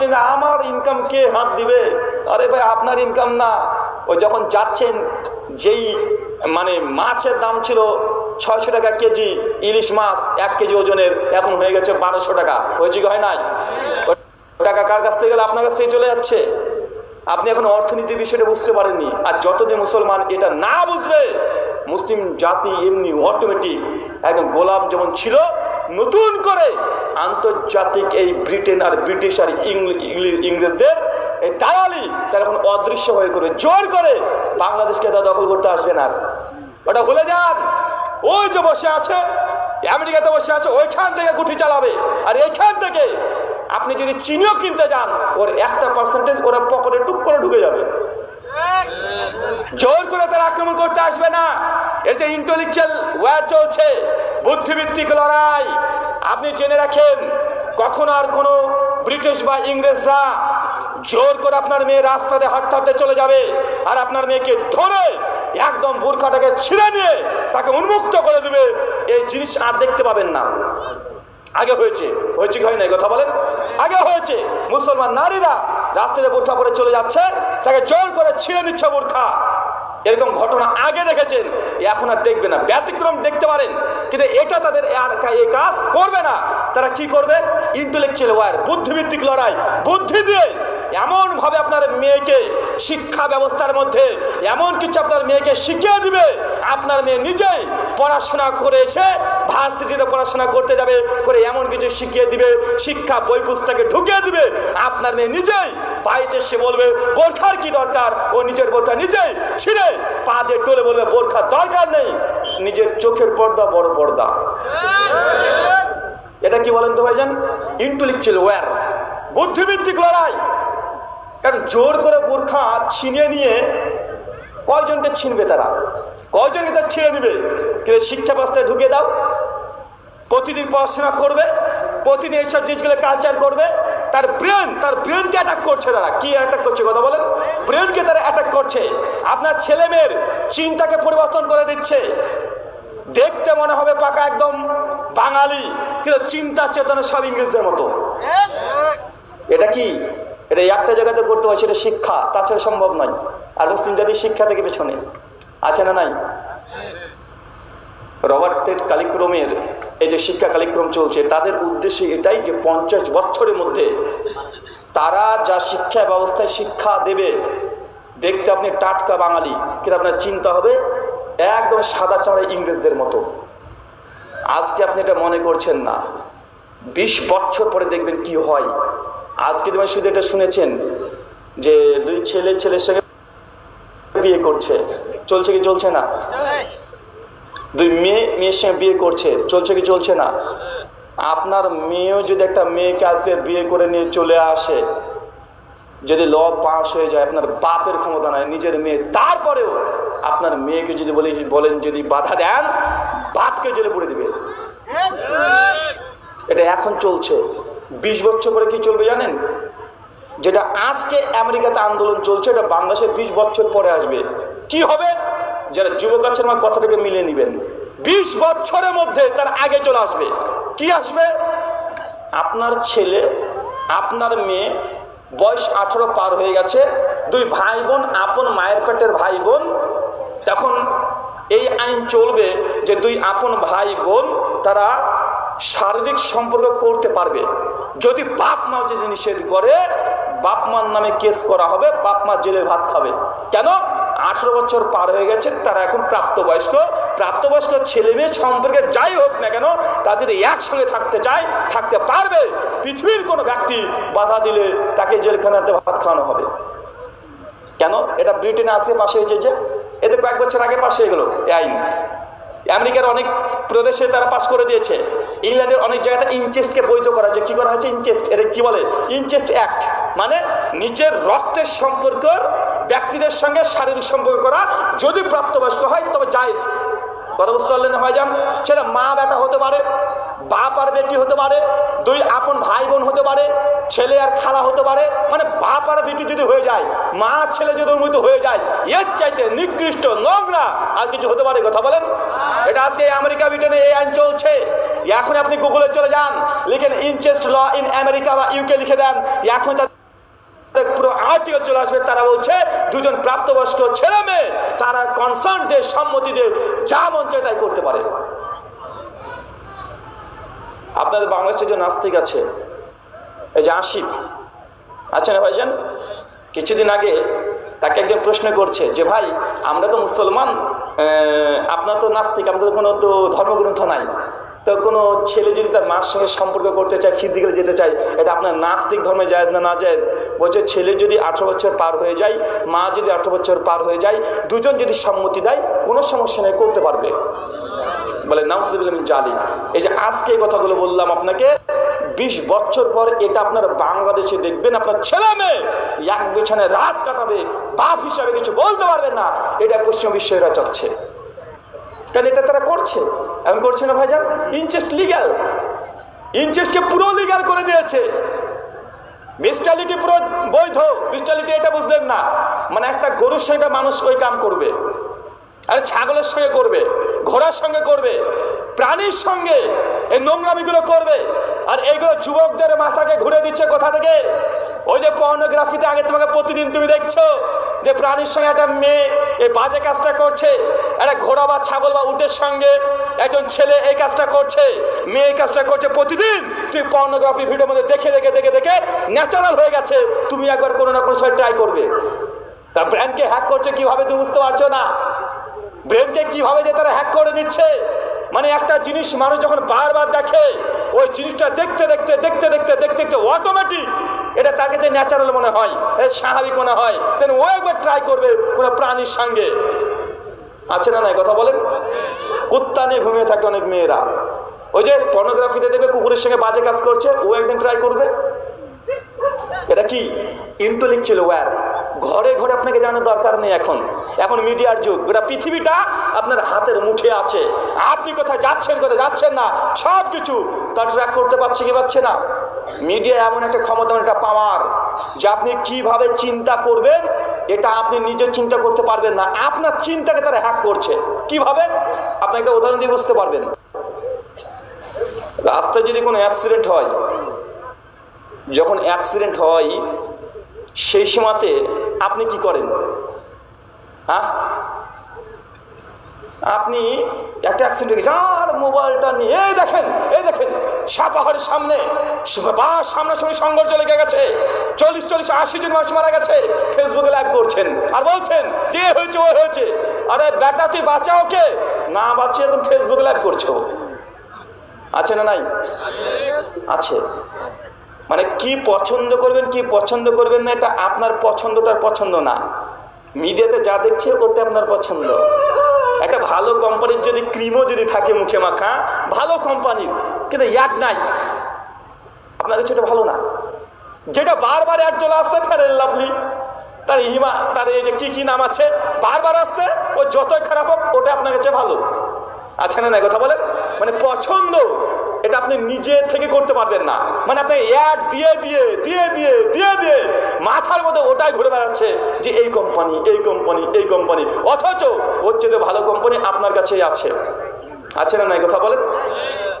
যে আমার ইনকাম কে হাত দিবে? আরে ভাই, আপনার ইনকাম না। ও যখন যাচ্ছেন, যেই মানে মাছের দাম ছিল ছয়শো টাকা কেজি, ইলিশ মাছ এক কেজি ওজনের, এখন হয়ে গেছে বারোশো টাকা। হয়েছে কি হয় নাই? টাকা কার কাছ থেকে গেলে? আপনার কাছ থেকে চলে যাচ্ছে। আপনি এখন অর্থনীতির বিষয়টা বুঝতে পারেননি। আর যতদিন মুসলমান এটা না বুঝবে, মুসলিম জাতি এমনি অটোমেটিক একদম গোলাম যেমন ছিল, নতুন করে আন্তর্জাতিক এই ব্রিটেন আর ব্রিটিশ আর ইংরেজদের এই দালালি তারা এখন অদৃশ্য হয়ে করে, জোর করে বাংলাদেশকে তারা দখল করতে আসবে না। ওটা ভুলে যান। ওই যে বসে আছে, আমেরিকাতে বসে আছে, ওইখান থেকে গুঠি চালাবে। আর এইখান থেকে আপনি যদি চিনিও কিনতে যান, ওর একটা পার্সেন্টেজ ওরা পকেটে টুক করে ঢুকে যাবে। জোর করে তারা আক্রমণ করতে আসবে না। এই যে ইন্টেলেকচুয়াল ওয়ার চলছে বুদ্ধিভিত্তিক লড়াই আপনি জেনে রাখেন, কখন আর কোনো ব্রিটিশ বা ইংরেজরা জোর করে আপনার মেয়ে রাস্তাতে হাঁটতে হাঁটতে চলে যাবে আর আপনার মেয়েকে ধরে একদম বোরখাটাকে ছিঁড়ে নিয়ে তাকে উন্মুক্ত করে দেবে। এই জিনিস আর দেখতে পাবেন না। আগে হয়েছে। হয়েছে কি হয় নাই? কথা বলেন। আগে হয়েছে। মুসলমান নারীরা রাস্তাতে বোরখা পরে চলে যাচ্ছে, তাকে জোর করে ছিঁড়ে নিচ্ছে বোরখা এরকম ঘটনা আগে দেখেছেন এখন আর দেখবে না। ব্যতিক্রম দেখতে পারেন, কিন্তু এটা তাদের আর এই কাজ করবে না। তারা কি করবে? ইন্টেলেকচুয়াল ওয়ার বুদ্ধিভিত্তিক লড়াই, বুদ্ধি দিয়ে এমন ভাবে আপনার মেয়েকে শিক্ষা ব্যবস্থার মধ্যে এমন কিছু আপনার মেয়েকে শিখিয়ে দিবে। আপনার মেয়ে নিজেই পড়াশোনা করে এসে ভার্সিটিতে পড়াশোনা করতে যাবে, করে এমন কিছু শিখিয়ে দিবে, শিক্ষা বই পুস্তকে ঢুকিয়ে দিবে। আপনার মেয়ে নিজেই বাড়িতে সে বলবে, বোরখার কি দরকার? ও নিজের বোরখা নিজেই ছিঁড়ে পা দিয়ে টলে বলবে, বোরখার দরকার নেই। নিজের চোখের পর্দা বড় পর্দা। এটা কি বলেন তো ভাই ভাইজান? ইন্টেলেকচুয়াল ওয়্যার বুদ্ধিভিত্তিক লড়াই। কারণ জোর করে বোরখা ছিনিয়ে নিয়ে কয়জনকে ছিনবে তারা? কয়জনকে তার ছিঁড়ে দিবে? কিন্তু শিক্ষা ব্যবস্থায় ঢুকে দাও। প্রতিদিন পড়াশোনা করবে প্রতিদিন এইসব জিনিসগুলো কালচার করবে। তার ব্রেন তার ব্রেনকে অ্যাটাক করছে তারা। কি অ্যাটাক করছে কথা বলেন? ব্রেনকে তারা অ্যাটাক করছে। আপনার ছেলে মেয়ের চিন্তাকে পরিবর্তন করে দিচ্ছে। দেখতে মনে হবে পাকা একদম বাঙালি কিন্তু চিন্তা চেতনা সব ইংরেজদের মতো। এটা কি? এটা একটা জায়গাতে করতে হয়, সেটা শিক্ষা। তাছাড়া সম্ভব নয়। আর মুসলিম জাতির শিক্ষা থেকে পেছনে। আছে না নাই? রবার্টের কালিক্রমের এই যে শিক্ষা কালিক্রম চলছে, তাদের উদ্দেশ্য এটাই যে পঞ্চাশ বছরের মধ্যে তারা যা শিক্ষা ব্যবস্থায় শিক্ষা দেবে, দেখতে আপনি টাটকা বাঙালি, কিন্তু আপনার চিন্তা হবে একদম সাদা চাড়ে ইংরেজদের মতো। আজকে আপনি এটা মনে করছেন না। বিশ বছর পরে দেখবেন কি হয়। আজকে যেমন শুধু এটা শুনেছেন যে দুই ছেলে ছেলের সঙ্গে বিয়ে করছে, চলছে কি চলছে না? দুই মেয়ে মেয়ের সঙ্গে বিয়ে করছে, চলছে কি চলছে না? আপনার মেয়েও যদি একটা মেয়েকে আজকে বিয়ে করে নিয়ে চলে আসে, যদি ল পাস হয়ে যায়, আপনার বাপের ক্ষমতা নাই, নিজের মেয়ে, তারপরেও আপনার মেয়েকে যদি বলে বলেন যদি বাধা দেন, বাপকে জেলে পড়ে দিবে। এটা এখন চলছে। বিশ বছর পরে কি চলবে জানেন? যেটা আজকে আমেরিকাতে আন্দোলন চলছে, এটা বাংলাদেশে বিশ বছর পরে আসবে। কি হবে? যারা যুবক আছেন, আমার কথাটাকে মিলিয়ে নেবেন। বিশ বছরের মধ্যে তার আগে চলে আসবে। কি আসবে? আপনার ছেলে, আপনার মেয়ে, বয়স আঠারো পার হয়ে গেছে, দুই ভাই বোন আপন মায়ের পেটের ভাই বোন তখন এই আইন চলবে যে দুই আপন ভাই বোন তারা শারীরিক সম্পর্ক করতে পারবে। যদি বাপ মা যদি নিষেধ করে, বাপ মার নামে কেস করা হবে, বাপ মা জেলে ভাত খাবে। কেন? আঠারো বছর পার হয়ে গেছে, তারা এখন প্রাপ্তবয়স্ক। প্রাপ্তবয়স্ক ছেলে মেয়ে সম্পর্কে যাই হোক না কেন তা যদি একসঙ্গে থাকতে চায়, থাকতে পারবে। পৃথিবীর কোনো ব্যক্তি বাধা দিলে তাকে জেলখানাতে ভাত খাওয়ানো হবে। কেন? এটা ব্রিটেনে আসে পাশে হয়েছে যে এতে কয়েক বছর আগে পাশে গেল, এই আইন। আমেরিকার অনেক প্রদেশে তারা পাশ করে দিয়েছে। ইংল্যান্ডের অনেক জায়গাতে ইনচেস্টকে বৈধ করা হয়েছে কী করা হয়েছে? ইনচেস্ট। এটা কী বলে? Incest act. মানে নিজের রক্তের সম্পর্ক, ব্যক্তিদের সঙ্গে শারীরিক সম্পর্ক করা। যদি প্রাপ্তবয়স্ক হয়, তবে জায়েজ। কথা বুঝতে পারলেন হয় যান সেটা মা বেটা হতে পারে বাপ আর বেটি হতে পারে, দুই আপন ভাই বোন হতে পারে, ছেলে আর খালা হতে পারে মানে বাপ আর বেটি যদি হয়ে যায়, মা ছেলে যদি ওর হয়ে যায়, এর চাইতে নিকৃষ্ট নোংরা আর কিছু হতে পারে কথা বলেন? এটা আজকে আমেরিকা ব্রিটেনে এই আইন চলছে। এখন আপনি গুগলে চলে যান, লিখেন ইনচেস্ট ল ইন আমেরিকা বা ইউকে লিখে দেন, এখন পুরো আর্টিকেল চলে আসবে, তারা বলছে, দুজন প্রাপ্তবয়স্ক ছেলে মেয়ে, তারা কনসার্ন দিয়ে সম্মতি দিয়ে যা মন চায় তাই করতে পারে। আপনাদের বাংলাদেশে যে নাস্তিক আছে, এই যে আশিক আচ্ছা না ভাইজান? কিছুদিন আগে তাকে একজন প্রশ্ন করছে যে, ভাই, আমরা তো মুসলমান আপনার তো নাস্তিক আপনাদের কোনো তো ধর্মগ্রন্থ নাই। তো কোনো ছেলে যদি তার মার সঙ্গে সম্পর্ক করতে চায় ফিজিক্যালি যেতে চায়, এটা আপনার নাস্তিক ধর্মে যায় না না যায় বলছে, ছেলে যদি আঠারো বছর পার হয়ে যায়, মা যদি আঠারো বছর পার হয়ে যায়, দুজন যদি সম্মতি দেয়, কোনো সমস্যা নেই, করতে পারবে। বলে মিন জালিম এই যে আজকে এই কথাগুলো বললাম আপনাকে, বিশ বছর পর এটা আপনার বাংলাদেশে দেখবেন, আপনার ছেলে মেয়ে এক বিছানে রাত কাটাবে, বাপ হিসাবে কিছু বলতে পারবেন না। এটা পশ্চিম বিশ্ব এরা চাচ্ছে। কারণ এটা তারা করছে। এখন করছে না ভাইজান? ইনচেস্ট লিগ্যাল ইনচেস্টকে পুরো লিগ্যাল করে দিয়েছে। মিস্টালিটি পুরো বৈধ। মিস্টালিটি এটা বুঝলেন না। মানে একটা গরুর সঙ্গে মানুষ ওই কাম করবে। আরে ছাগলের সঙ্গে করবে। ঘোড়ার সঙ্গে করবে, প্রাণীর সঙ্গে এই নোংরামিগুলো করবে। আর এইগুলো যুবকদের মাথাকে ঘুরে দিচ্ছে কোথা থেকে? ওই যে পর্নোগ্রাফিতে আগে তোমাকে প্রতিদিন তুমি দেখছ যে প্রাণীর সঙ্গে একটা মেয়ে এই বাজে কাজটা করছে, একটা ঘোড়া বা ছাগল বা উটের সঙ্গে একজন ছেলে এই কাজটা করছে, মেয়ে এই কাজটা করছে। প্রতিদিন তুই পর্নোগ্রাফি ভিডিওর মধ্যে দেখে দেখে দেখে দেখে ন্যাচারাল হয়ে গেছে, তুমি একবার কোনো না কোনো সময় ট্রাই করবে। তা ব্র্যান্ডকে হ্যাক করছে কীভাবে তুমি বুঝতে পারছ না? ব্রেনকে কীভাবে যে তারা হ্যাক করে দিচ্ছে মানে একটা জিনিস মানুষ যখন বারবার দেখে, ওই জিনিসটা দেখতে দেখতে দেখতে দেখতে দেখতে দেখতে অটোমেটিক এটা তাকে যে ন্যাচারাল মনে হয় স্বাভাবিক মনে হয় তেন ও একবার ট্রাই করবে কোনো প্রাণীর সঙ্গে। আছে না নাই? কথা বলেন। কুত্তা নিয়ে ঘুমিয়ে থাকে অনেক মেয়েরা। ওই যে পর্নোগ্রাফিতে দেখবে কুকুরের সঙ্গে বাজে কাজ করছে, ও একদিন ট্রাই করবে। এটা কি? ইন্টেলেকচুয়াল ওয়্যার ঘরে ঘরে আপনাকে জানার দরকার নেই এখন। এখন মিডিয়ার যুগ। গোটা পৃথিবীটা আপনার হাতের মুঠে আছে। আপনি কোথায় যাচ্ছেন কোথায় যাচ্ছেন না, সব কিছু তা ট্র্যাক করতে পারছে কি পারছে না। মিডিয়া এমন একটা ক্ষমতা একটা পাওয়ার যে আপনি কীভাবে চিন্তা করবেন, এটা আপনি নিজে চিন্তা করতে পারবেন না। আপনার চিন্তাকে তারা হ্যাক করছে। কীভাবে? আপনি একটা উদাহরণ দিয়ে বুঝতে পারবেন। রাস্তায় যদি কোনো অ্যাক্সিডেন্ট হয়, যখন অ্যাক্সিডেন্ট হয় সেই সীমাতে আপনি কি করেন? হ্যাঁ? আপনি একটা অ্যাক্সিডেন্ট আর মোবাইলটা নিয়ে, এই দেখেন এই দেখেন সাপাহারের সামনে বা সামনাসামনি সংঘর্ষ লেগে গেছে। চল্লিশ চল্লিশ, আশি জন মানুষ মারা গেছে। ফেসবুকে লাইভ করছেন। আর বলছেন, যে হয়েছে, ও হয়েছে। আরে বেটা, তুই বাঁচা ওকে? না, বাঁচিয়ে এখন ফেসবুকে লাইভ করছ। আছে না নাই? আছে। মানে কি পছন্দ করবেন, কি পছন্দ করবেন না, এটা আপনার পছন্দটার পছন্দ না। মিডিয়াতে যা দেখছে, ওটা আপনার পছন্দ। একটা ভালো কোম্পানির যদি ক্রিমও যদি থাকে মুখে মাখা, ভালো কোম্পানির, কিন্তু ইয়াদ নাই। আপনার কাছে ভালো না। যেটা বারবার অ্যাড চলে আসছে ফেরেন লাভলি তার হিমা তার এই যে কি কি নাম আছে, বারবার আসছে, ও যতই খারাপ হোক, ওটা আপনার কাছে ভালো। আছে না না কথা বলেন। মানে পছন্দ এটা আপনি নিজে থেকে করতে পারবেন না। মানে আপনি অ্যাড দিয়ে দিয়ে দিয়ে দিয়ে দিয়ে দিয়ে মাথার মধ্যে ওটাই ঘুরে বেড়াচ্ছে যে এই কোম্পানি এই কোম্পানি এই কোম্পানি অথচ ওর চেয়ে ভালো কোম্পানি আপনার কাছেই আছে। আছে না নাই? কথা বলেন?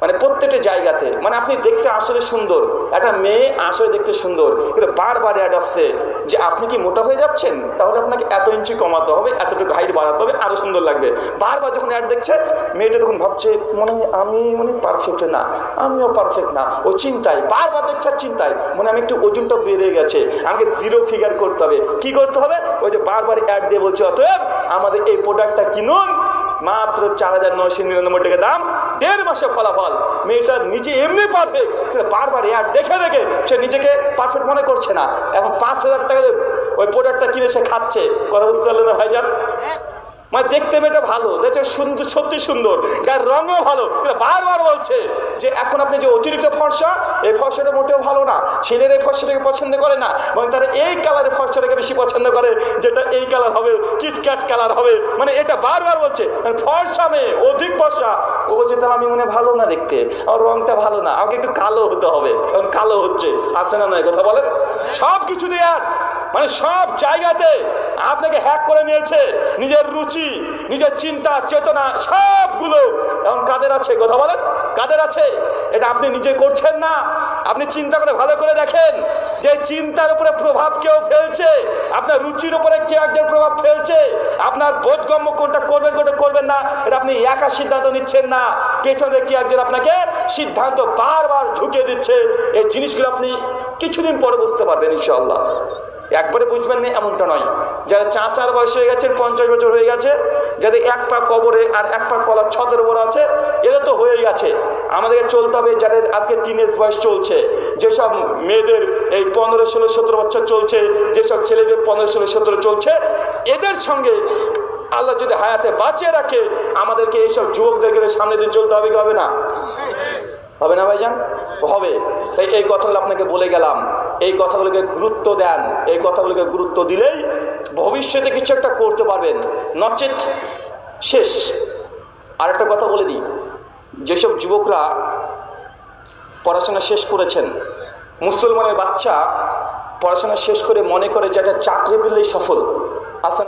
মানে প্রত্যেকটা জায়গাতে। মানে আপনি দেখতে আসলে সুন্দর। একটা মেয়ে আসলে দেখতে সুন্দর। কিন্তু বারবার অ্যাড আসছে যে, আপনি কি মোটা হয়ে যাচ্ছেন? তাহলে আপনাকে এত ইঞ্চি কমাতে হবে, এতটুকু হাইট বাড়াতে হবে, আরও সুন্দর লাগবে। বারবার যখন অ্যাড দেখছে, মেয়েটা তখন ভাবছে, মনে হয় আমি মানে পারফেক্ট না, আমিও পারফেক্ট না। ও চিন্তায়, বারবার দেখছে চিন্তায়, মনে আমি একটু ওজনটা বেড়ে গেছে, আমাকে জিরো ফিগার করতে হবে। কি করতে হবে? ওই যে বারবার অ্যাড দিয়ে বলছে, অতএব আমাদের এই প্রোডাক্টটা কিনুন, মাত্র চার হাজার নয়শো নিরানব্বই টাকা দাম দেড় মাসে ফলাফল। মেয়েটা নিজে এমনি পারফেক্ট কিন্তু বারবার আর দেখে দেখে সে নিজেকে পারফেক্ট মনে করছে না। এখন পাঁচ হাজার টাকা ওই প্রোডাক্টটা কিনে সে খাচ্ছে। কথা বুঝতে পারলেন ভাইজান? মানে দেখতে মেয়েটা ভালো, দেখতে সুন্দর সত্যি সুন্দর। গায়ের রঙও ভালো। বারবার বলছে যে, এখন আপনি যে অতিরিক্ত ফর্সা, এই ফর্সাটা মোটেও ভালো না। ছেলের এই ফর্সাটাকে পছন্দ করে না এবং তারা এই কালারের ফর্সাটাকে বেশি পছন্দ করে, যেটা এই কালার হবে, কিটক্যাট কালার হবে। মানে এটা বারবার বলছে। মানে ফর্সা মেয়ে, অধিক ফর্সা। ও বলছে, তাহলে আমি মনে ভালো না দেখতে। আমার রংটা ভালো না। আমাকে একটু কালো হতে হবে। এখন কালো হচ্ছে। আসে না নয় কথা বলেন? সব কিছু দেয়ার মানে সব জায়গাতে আপনাকে হ্যাক করে নিয়েছে নিজের রুচি, নিজের চিন্তা, চেতনা, সবগুলো। এখন কাদের আছে? কথা বলেন। কাদের আছে? এটা আপনি নিজে করছেন না। আপনি চিন্তা করে ভালো করে দেখেন যে চিন্তার উপরে প্রভাব কেউ ফেলছে, আপনার রুচির উপরে কেউ একজন প্রভাব ফেলছে, আপনার বোধগম্য কোনটা করবেন কোনটা করবেন না, এটা আপনি একা সিদ্ধান্ত নিচ্ছেন না। পেছনে কি একজন আপনাকে সিদ্ধান্ত বারবার ঢুকিয়ে দিচ্ছে। এই জিনিসগুলো আপনি কিছুদিন পরে বুঝতে পারবেন, ইনশাআল্লাহ। একবারে বুঝবেন না, এমনটা নয়। যারা চাচার বয়স হয়ে গেছে, পঞ্চাশ বছর হয়ে গেছে, যাদের এক পা কবরে আর এক পা কলার ছদের উপর আছে, এরা তো হয়ে গেছে। আমাদেরকে চলতে হবে, যাদের আজকে টিনেজ বয়স চলছে। যেসব মেয়েদের এই পনেরো, ষোলো, সতেরো বছর চলছে, যেসব ছেলেদের পনেরো, ষোলো, সতেরো চলছে, এদের সঙ্গে আল্লাহ যদি হায়াতে বাঁচিয়ে রাখে, আমাদেরকে এইসব যুবকদেরকে সামনে দিন চলতে হবে কি হবে না? হবে না ভাইজান? হবে। তাই এই কথাগুলো আপনাকে বলে গেলাম। এই কথাগুলোকে গুরুত্ব দেন, এই কথাগুলোকে গুরুত্ব দিলেই ভবিষ্যতে কিছু একটা করতে পারবেন। নচেত শেষ। আর একটা কথা বলে দিই, যেসব যুবকরা পড়াশোনা শেষ করেছেন, মুসলমানের বাচ্চা পড়াশোনা শেষ করে মনে করে যে একটা চাকরি পেলেই সফল। আসলে